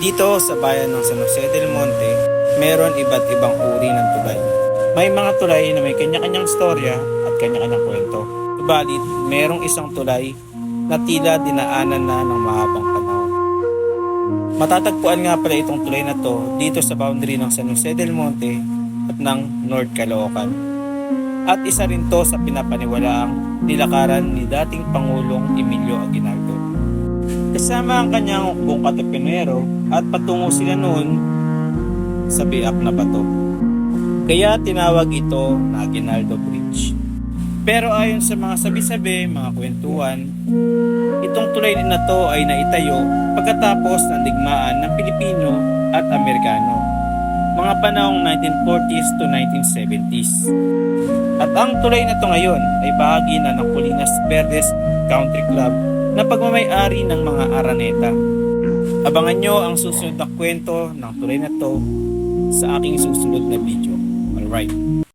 Dito sa bayan ng San Jose del Monte, meron iba't ibang uri ng tulay. May mga tulay na may kanya-kanyang storya at kanya-kanyang kwento. Subalit, merong isang tulay na tila dinaanan na ng mahabang panahon. Matatagpuan nga pala itong tulay na to dito sa boundary ng San Jose del Monte at ng North Caloocan. At isa rin to sa pinapaniwalaang nilakaran ni dating Pangulong Emilio Aguinaldo. Kasama ang kanyang buong katapinero at patungo sila noon sa biak na bato. Kaya tinawag ito na Aguinaldo Bridge. Pero ayon sa mga sabi-sabi, mga kwentuhan, itong tulay na to ay naitayo pagkatapos ng digmaan ng Pilipino at Amerikano, mga panahong 1940s to 1970s. At ang tulay na to ngayon ay bahagi na ng Colinas Verdes Country Club na pagmamayari ng mga Araneta. Abangan nyo ang susunod na kwento ng tulay na to sa aking susunod na video. Alright.